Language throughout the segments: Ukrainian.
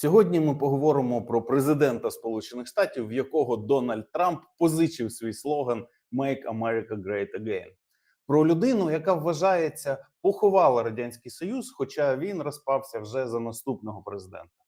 Сьогодні ми поговоримо про президента Сполучених Штатів, в якого Дональд Трамп позичив свій слоган «Make America Great Again». Про людину, яка вважається поховала радянський союз, хоча він розпався вже за наступного президента,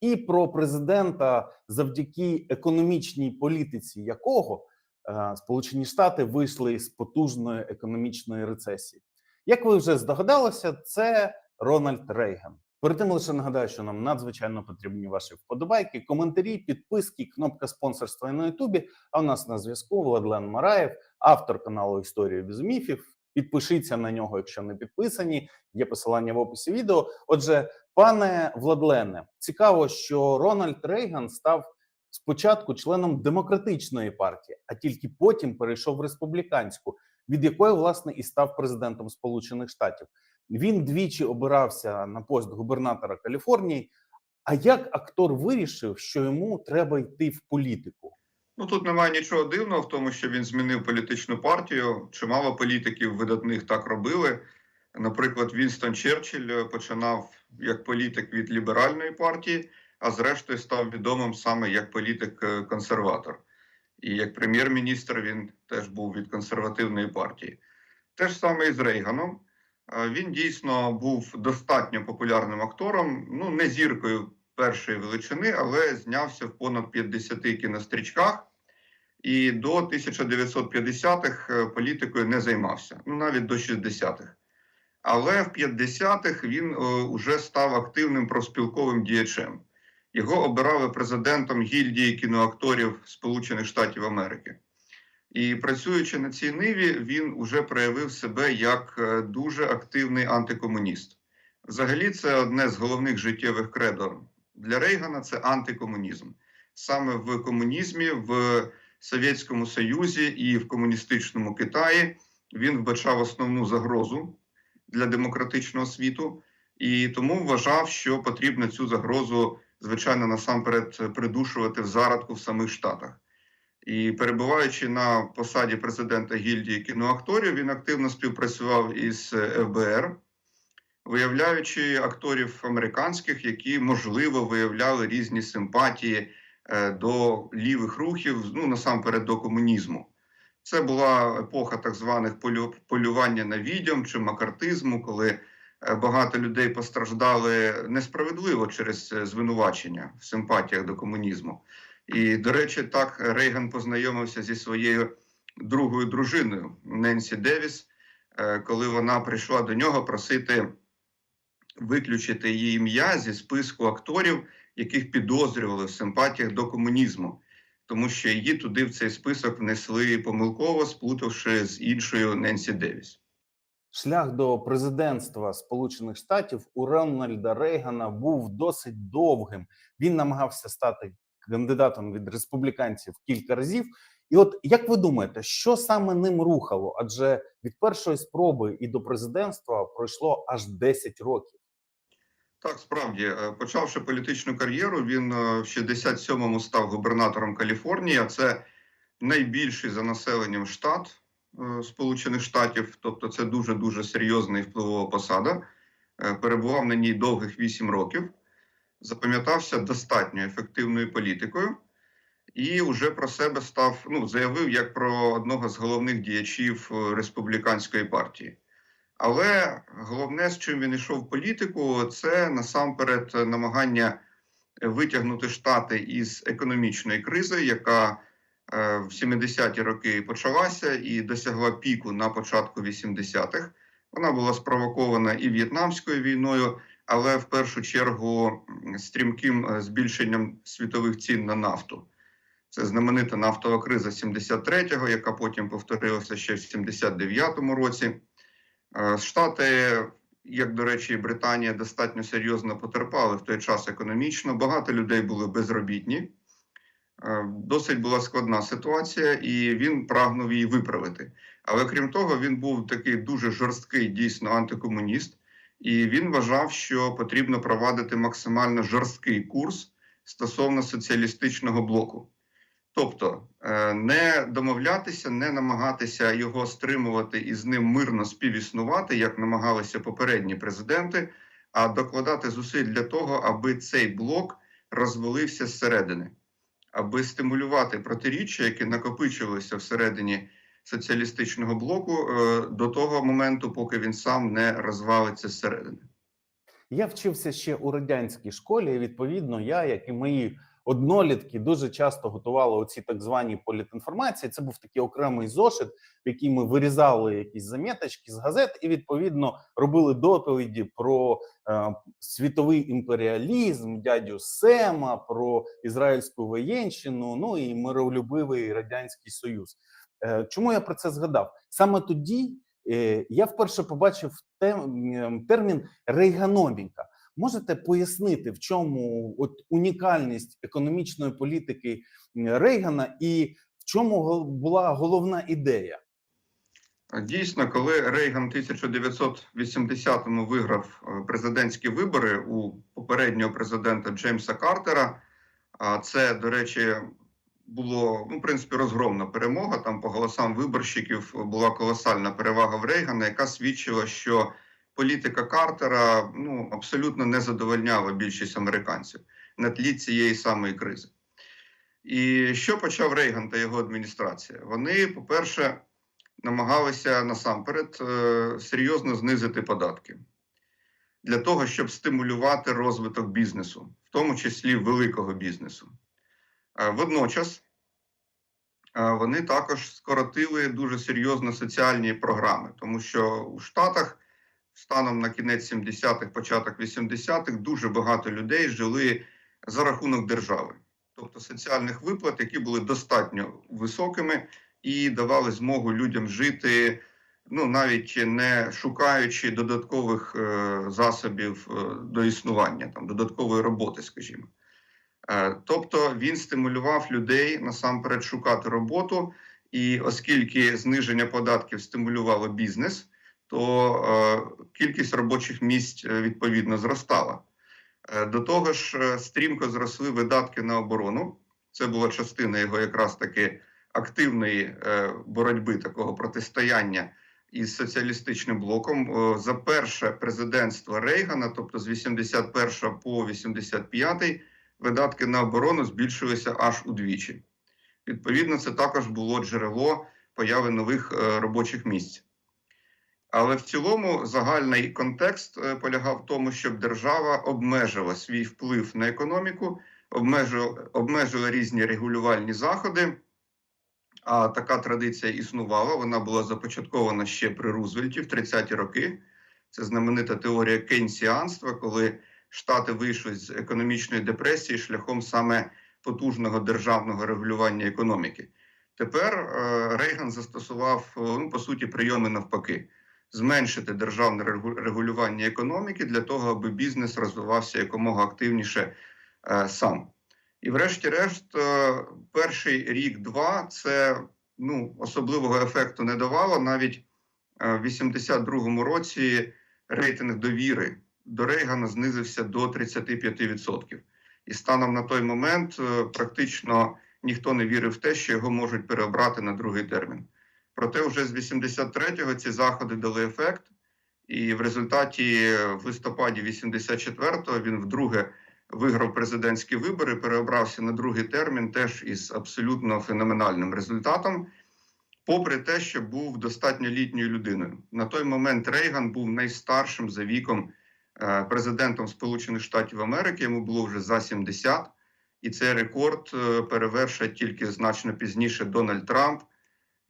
і про президента, завдяки економічній політиці якого е, Сполучені Штати вийшли з потужної економічної рецесії. Як ви вже здогадалися, це Рональд Рейган. Перед тим лише нагадаю, що нам надзвичайно потрібні ваші вподобайки, коментарі, підписки, кнопка спонсорства на Ютубі. А у нас на зв'язку Владлен Мараєв, автор каналу Історія без міфів. Підпишіться на нього, якщо не підписані. Є посилання в описі відео. Отже, пане Владлене, цікаво, що Рональд Рейган став спочатку членом демократичної партії, а тільки потім перейшов в республіканську, від якої власне і став президентом Сполучених Штатів. Він двічі обирався на пост губернатора Каліфорнії. А як актор вирішив, що йому треба йти в політику? Ну тут немає нічого дивного в тому, що він змінив політичну партію. Чимало політиків видатних так робили. Наприклад, Вінстон Черчилль починав як політик від ліберальної партії, а зрештою став відомим саме як політик-консерватор. І як прем'єр-міністр він теж був від консервативної партії. Те ж саме і з Рейганом. Він дійсно був достатньо популярним актором, ну не зіркою першої величини, але знявся в понад 50 кінострічках. І до 1950-х політикою не займався, ну навіть до 60-х. Але в 50-х він вже став активним проспілковим діячем. Його обирали президентом гільдії кіноакторів Сполучених Штатів Америки. І працюючи на цій ниві, він вже проявив себе як дуже активний антикомуніст. Взагалі, це одне з головних життєвих кредо для Рейгана це антикомунізм. Саме в комунізмі, в Совєтському Союзі і в комуністичному Китаї він вбачав основну загрозу для демократичного світу, і тому вважав, що потрібно цю загрозу, звичайно, насамперед придушувати в зародку в самих Штатах. І перебуваючи на посаді президента гільдії кіноакторів, він активно співпрацював із ФБР, виявляючи акторів американських, які можливо виявляли різні симпатії до лівих рухів, ну насамперед до комунізму. Це була епоха так званих полювання на відьом чи макартизму, коли багато людей постраждали несправедливо через звинувачення в симпатіях до комунізму. І, до речі, так Рейган познайомився зі своєю другою дружиною Ненсі Девіс, коли вона прийшла до нього просити виключити її ім'я зі списку акторів, яких підозрювали в симпатіях до комунізму, тому що її туди в цей список внесли помилково, сплутавши з іншою Ненсі Девіс. Шлях до президентства Сполучених Штатів у Рональда Рейгана був досить довгим. Він намагався стати кандидатом від республіканців кілька разів. І от як ви думаєте, що саме ним рухало? Адже від першої спроби і до президентства пройшло аж 10 років. Так, справді, почавши політичну кар'єру, він в 67-му став губернатором Каліфорнії. Це найбільший за населенням штат Сполучених Штатів, тобто це дуже дуже серйозна і впливова посада. Перебував на ній довгих 8 років запам'ятався достатньо ефективною політикою і вже про себе став ну, заявив як про одного з головних діячів республіканської партії. Але головне, з чим він йшов в політику, це насамперед намагання витягнути штати із економічної кризи, яка в 70-ті роки почалася і досягла піку на початку 80-х. Вона була спровокована і в'єтнамською війною але в першу чергу стрімким збільшенням світових цін на нафту. Це знаменита нафтова криза 73-го, яка потім повторилася ще в 79-му році. Штати, як до речі, Британія достатньо серйозно потерпали в той час економічно. Багато людей були безробітні. Досить була складна ситуація, і він прагнув її виправити. Але крім того, він був такий дуже жорсткий, дійсно антикомуніст і він вважав, що потрібно провадити максимально жорсткий курс стосовно соціалістичного блоку. Тобто не домовлятися, не намагатися його стримувати і з ним мирно співіснувати, як намагалися попередні президенти, а докладати зусиль для того, аби цей блок розвалився зсередини, аби стимулювати протиріччя, які накопичувалися всередині соціалістичного блоку е, до того моменту, поки він сам не розвалиться зсередини. Я вчився ще у радянській школі. і, Відповідно, я, як і мої однолітки, дуже часто готували оці так звані політінформації. Це був такий окремий зошит, в який ми вирізали якісь заміточки з газет, і відповідно робили доповіді про е, світовий імперіалізм, дядю Сема, про ізраїльську воєнщину, ну і миролюбивий радянський союз. Е, чому я про це згадав? Саме тоді е, я вперше побачив термін рейганоміка. Можете пояснити, в чому от унікальність економічної політики Рейгана і в чому була головна ідея? Дійсно, коли Рейган в 1980-му виграв е, президентські вибори у попереднього президента Джеймса Картера, а це, до речі, було ну, в принципі розгромна перемога. Там по голосам виборщиків була колосальна перевага в Рейгана, яка свідчила, що політика Картера ну абсолютно не задовольняла більшість американців на тлі цієї самої кризи. І що почав Рейган та його адміністрація? Вони, по-перше, намагалися насамперед е, серйозно знизити податки для того, щоб стимулювати розвиток бізнесу, в тому числі великого бізнесу. Е, Водночас е, вони також скоротили дуже серйозно соціальні програми, тому що у Штатах станом на кінець 70-х, початок 80-х дуже багато людей жили за рахунок держави, тобто соціальних виплат, які були достатньо високими і давали змогу людям жити, ну навіть не шукаючи додаткових е, засобів е, до існування, там додаткової роботи, скажімо. Е, тобто він стимулював людей насамперед шукати роботу, і оскільки зниження податків стимулювало бізнес, то е, кількість робочих місць е, відповідно зростала. До того ж, стрімко зросли видатки на оборону. Це була частина його якраз таки активної боротьби такого протистояння із соціалістичним блоком. За перше президентство Рейгана, тобто з 81 по 85, видатки на оборону збільшилися аж удвічі. Відповідно, це також було джерело появи нових е, робочих місць. Але в цілому загальний контекст е, полягав в тому, щоб держава обмежила свій вплив на економіку, обмежила, обмежила різні регулювальні заходи. А така традиція існувала. Вона була започаткована ще при Рузвельті в 30-ті роки. Це знаменита теорія кейнсіанства, коли Штати вийшли з економічної депресії шляхом саме потужного державного регулювання економіки. Тепер е, Рейган застосував е, ну, по суті прийоми навпаки: зменшити державне регу- регулювання економіки для того, аби бізнес розвивався якомога активніше е, сам. І, врешті-решт, е, перший рік-два це ну, особливого ефекту не давало. Навіть е, в 82-му році рейтинг довіри до Рейгана знизився до 35%. І станом на той момент е, практично ніхто не вірив в те, що його можуть переобрати на другий термін. Проте, вже з 83-го ці заходи дали ефект, і в результаті е, в листопаді 84-го він вдруге виграв президентські вибори, переобрався на другий термін, теж із абсолютно феноменальним результатом. Попри те, що був достатньо літньою людиною, на той момент Рейган був найстаршим за віком президентом Сполучених Штатів Америки. Йому було вже за 70, і цей рекорд е, перевершить тільки значно пізніше Дональд Трамп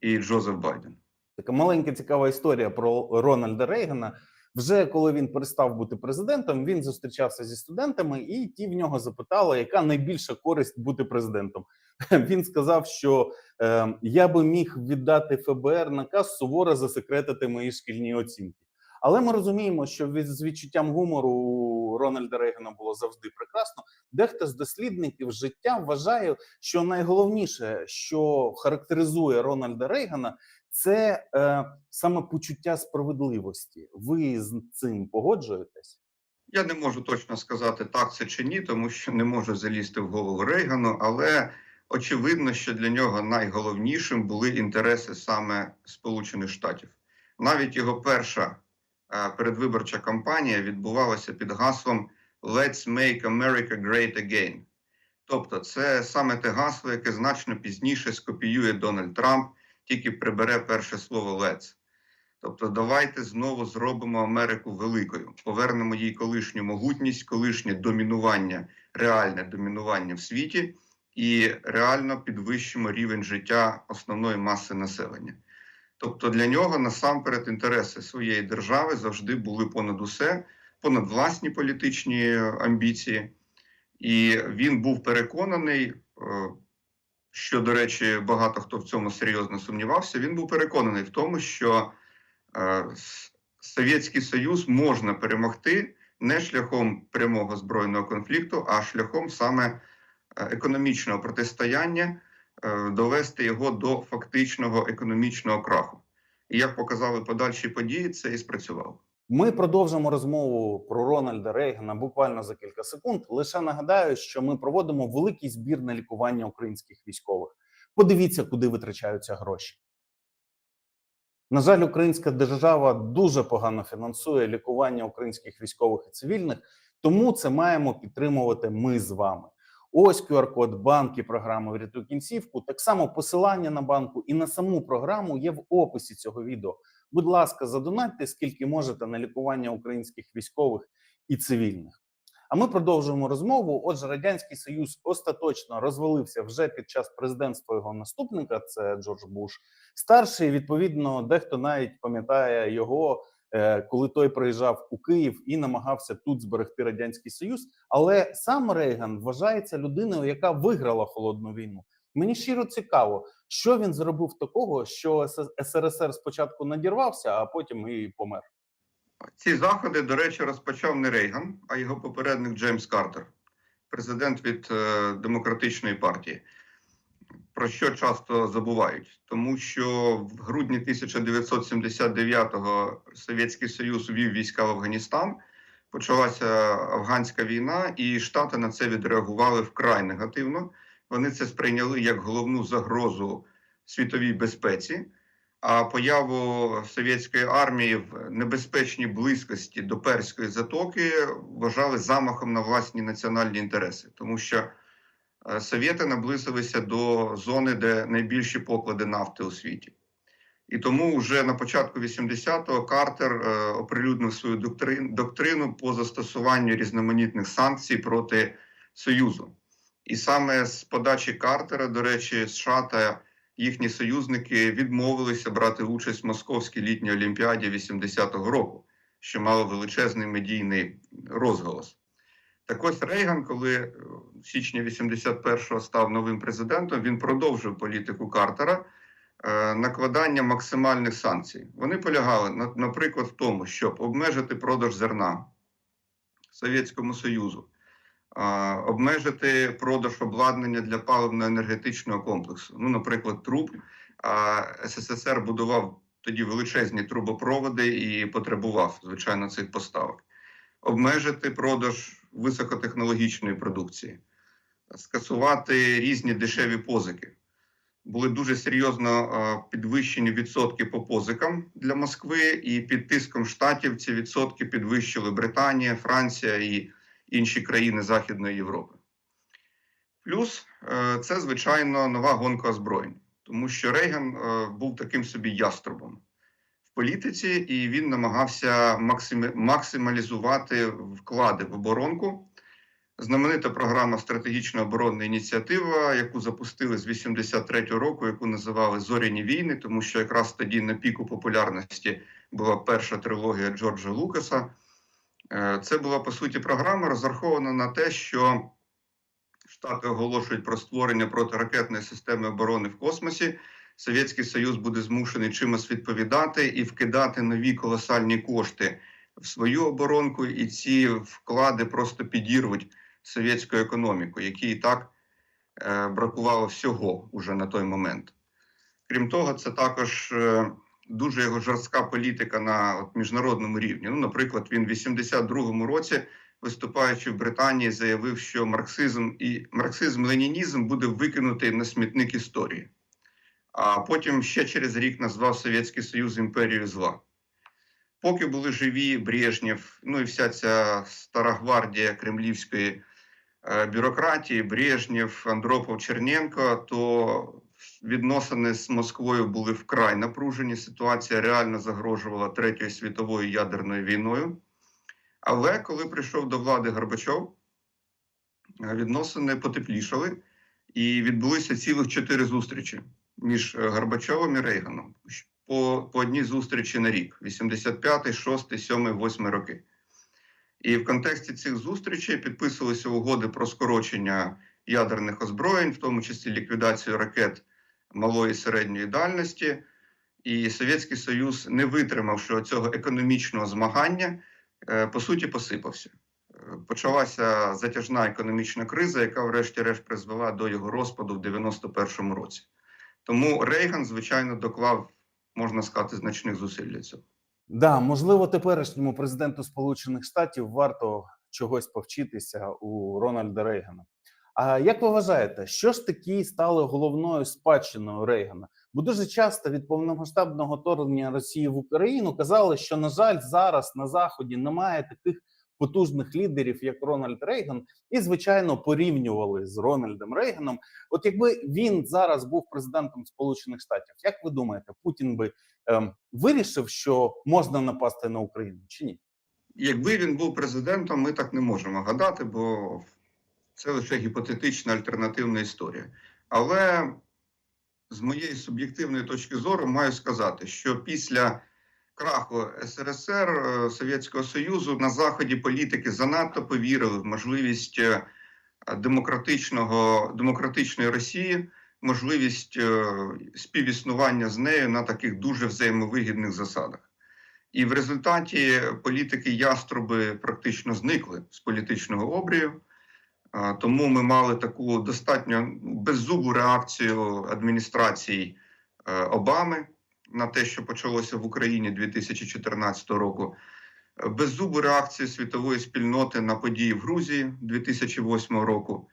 і Джозеф Байден. Така маленька цікава історія про Рональда Рейгана. Вже коли він перестав бути президентом, він зустрічався зі студентами, і ті в нього запитали, яка найбільша користь бути президентом. Він сказав, що е, я би міг віддати ФБР наказ суворо засекретити мої шкільні оцінки. Але ми розуміємо, що з відчуттям гумору у Рональда Рейгана було завжди прекрасно. Дехто з дослідників життя вважає, що найголовніше, що характеризує Рональда Рейгана, це е, саме почуття справедливості. Ви з цим погоджуєтесь? Я не можу точно сказати, так це чи ні, тому що не можу залізти в голову Рейгану, але очевидно, що для нього найголовнішим були інтереси саме Сполучених Штатів. Навіть його перша передвиборча кампанія відбувалася під гаслом Let's make America great again. Тобто, це саме те гасло, яке значно пізніше скопіює Дональд Трамп, тільки прибере перше слово «let's». Тобто, давайте знову зробимо Америку великою, повернемо їй колишню могутність, колишнє домінування, реальне домінування в світі, і реально підвищимо рівень життя основної маси населення. Тобто для нього насамперед інтереси своєї держави завжди були понад усе, понад власні політичні амбіції. І він був переконаний, е, що, до речі, багато хто в цьому серйозно сумнівався. Він був переконаний в тому, що е, Совєтський Союз можна перемогти не шляхом прямого збройного конфлікту, а шляхом саме е, економічного протистояння, е, довести його до фактичного економічного краху. І як показали подальші події, це і спрацювало. Ми продовжимо розмову про Рональда Рейгана буквально за кілька секунд. Лише нагадаю, що ми проводимо великий збір на лікування українських військових. Подивіться, куди витрачаються гроші. На жаль, українська держава дуже погано фінансує лікування українських військових і цивільних, тому це маємо підтримувати ми з вами. Ось QR-код банки програми «Врятуй кінцівку. Так само посилання на банку і на саму програму є в описі цього відео. Будь ласка, задонатьте скільки можете на лікування українських військових і цивільних. А ми продовжуємо розмову. Отже, радянський союз остаточно розвалився вже під час президентства його наступника. Це Джордж Буш старший. Відповідно, дехто навіть пам'ятає його, коли той приїжджав у Київ і намагався тут зберегти радянський союз. Але сам Рейган вважається людиною, яка виграла холодну війну. Мені щиро цікаво, що він зробив такого, що СРСР спочатку надірвався, а потім і помер. Ці заходи, до речі, розпочав не Рейган, а його попередник Джеймс Картер, президент від е, демократичної партії. Про що часто забувають, тому що в грудні 1979-го Совєтський Союз ввів війська в Афганістан. Почалася афганська війна, і Штати на це відреагували вкрай негативно. Вони це сприйняли як головну загрозу світовій безпеці. А появу совєтської армії в небезпечній близькості до Перської затоки вважали замахом на власні національні інтереси, тому що совєти наблизилися до зони, де найбільші поклади нафти у світі. І тому вже на початку 80-го Картер е, оприлюднив свою доктрин, доктрину по застосуванню різноманітних санкцій проти Союзу. І саме з подачі Картера, до речі, США та їхні союзники відмовилися брати участь в Московській літній олімпіаді 80-го року, що мало величезний медійний розголос. Так ось Рейган, коли е, в січні 81-го став новим президентом, він продовжив політику Картера е, накладання максимальних санкцій. Вони полягали, на- наприклад, в тому, щоб обмежити продаж зерна Совєтському Союзу, обмежити продаж обладнання для паливно-енергетичного комплексу. Ну, наприклад, труб. А СССР будував тоді величезні трубопроводи і потребував, звичайно, цих поставок. Обмежити продаж високотехнологічної продукції, скасувати різні дешеві позики. Були дуже серйозно підвищені відсотки по позикам для Москви, і під тиском штатів ці відсотки підвищили Британія, Франція і інші країни Західної Європи. Плюс е, це, звичайно, нова гонка озброєнь, тому що Рейган е, був таким собі яструбом політиці, і він намагався максималізувати вклади в оборонку. Знаменита програма стратегічна оборонна ініціатива, яку запустили з 83-го року, яку називали Зоряні війни, тому що якраз тоді на піку популярності була перша трилогія Джорджа Лукаса. Е, Це була по суті програма, розрахована на те, що Штати оголошують про створення протиракетної системи оборони в космосі. Совєтський Союз буде змушений чимось відповідати і вкидати нові колосальні кошти в свою оборонку, і ці вклади просто підірвуть совєтську економіку, якій і так е, бракувало всього уже на той момент. Крім того, це також е, дуже його жорстка політика на от, міжнародному рівні. Ну, наприклад, він в 82-му році, виступаючи в Британії, заявив, що марксизм і марксизм-ленінізм буде викинутий на смітник історії. А потім ще через рік назвав Совєтський Союз імперією зла. Поки були живі Брежнєв, ну і вся ця стара гвардія кремлівської е, бюрократії Брежнєв, Андропов, Черненко, то відносини з Москвою були вкрай напружені. Ситуація реально загрожувала Третьою світовою ядерною війною. Але коли прийшов до влади Горбачов, е, відносини потеплішали, і відбулися цілих чотири зустрічі між е, Горбачовим і Рейганом. По, по одній зустрічі на рік: 85, 6, 7, 8 роки. І в контексті цих зустрічей підписувалися угоди про скорочення ядерних озброєнь, в тому числі ліквідацію ракет малої і середньої дальності. І Совєтський Союз, не витримавши цього економічного змагання, е, по суті, посипався. Е, Почалася затяжна економічна криза, яка, врешті-решт, призвела до його розпаду в 91-му році. Тому Рейган, звичайно, доклав, можна сказати, значних зусиль для цього. Да, можливо, теперішньому президенту Сполучених Штатів варто чогось повчитися у Рональда Рейгана. А як ви вважаєте, що ж таки стало головною спадщиною Рейгана? Бо дуже часто від повномасштабного вторгнення Росії в Україну казали, що на жаль, зараз на заході немає таких потужних лідерів, як Рональд Рейган, і звичайно порівнювали з Рональдом Рейганом. От якби він зараз був президентом Сполучених Штатів, як ви думаєте, Путін би ем, вирішив, що можна напасти на Україну чи ні? Якби він був президентом, ми так не можемо гадати, бо це лише гіпотетична альтернативна історія. Але з моєї суб'єктивної точки зору маю сказати, що після краху СРСР е, Совєтського Союзу на заході політики занадто повірили в можливість е, демократичного демократичної Росії, можливість е, співіснування з нею на таких дуже взаємовигідних засадах. І в результаті політики яструби практично зникли з політичного обрію. Тому ми мали таку достатньо беззубу реакцію адміністрації Обами на те, що почалося в Україні 2014 року. Беззубу реакцію світової спільноти на події в Грузії 2008 року.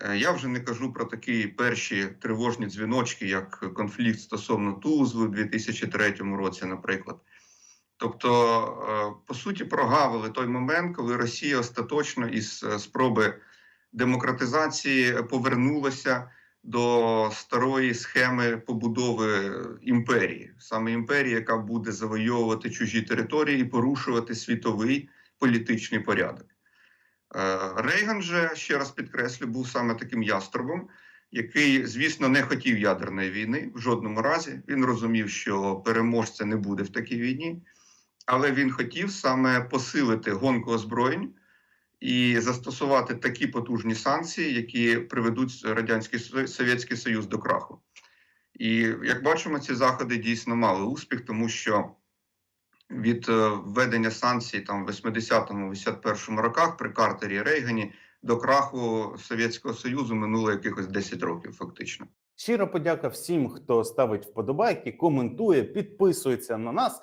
Е, Я вже не кажу про такі перші тривожні дзвіночки, як конфлікт стосовно Тузли у 2003 році, наприклад. Тобто, е, по суті, прогавили той момент, коли Росія остаточно із е, спроби демократизації повернулася до старої схеми побудови імперії, саме імперії, яка буде завойовувати чужі території і порушувати світовий політичний порядок. Е, Рейган же ще раз підкреслю, був саме таким яструбом, який, звісно, не хотів ядерної війни в жодному разі. Він розумів, що переможця не буде в такій війні, але він хотів саме посилити гонку озброєнь і застосувати такі потужні санкції, які приведуть радянський Со- Совєтський Союз до краху. І як бачимо, ці заходи дійсно мали успіх, тому що від е, введення санкцій там в 80-81 роках при Картері Рейгані до краху Совєтського Союзу минуло якихось 10 років, фактично. Щиро подяка всім, хто ставить вподобайки, коментує, підписується на нас.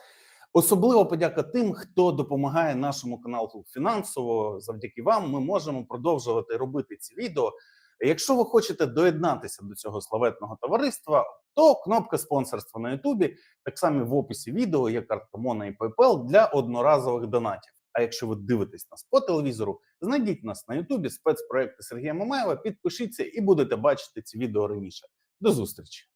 Особливо подяка тим, хто допомагає нашому каналу фінансово. Завдяки вам ми можемо продовжувати робити ці відео. Якщо ви хочете доєднатися до цього славетного товариства, то кнопка спонсорства на Ютубі, так само в описі відео є картка Мона і PayPal для одноразових донатів. А якщо ви дивитесь нас по телевізору, знайдіть нас на Ютубі спецпроекти Сергія Мамаєва, підпишіться і будете бачити ці відео раніше. До зустрічі!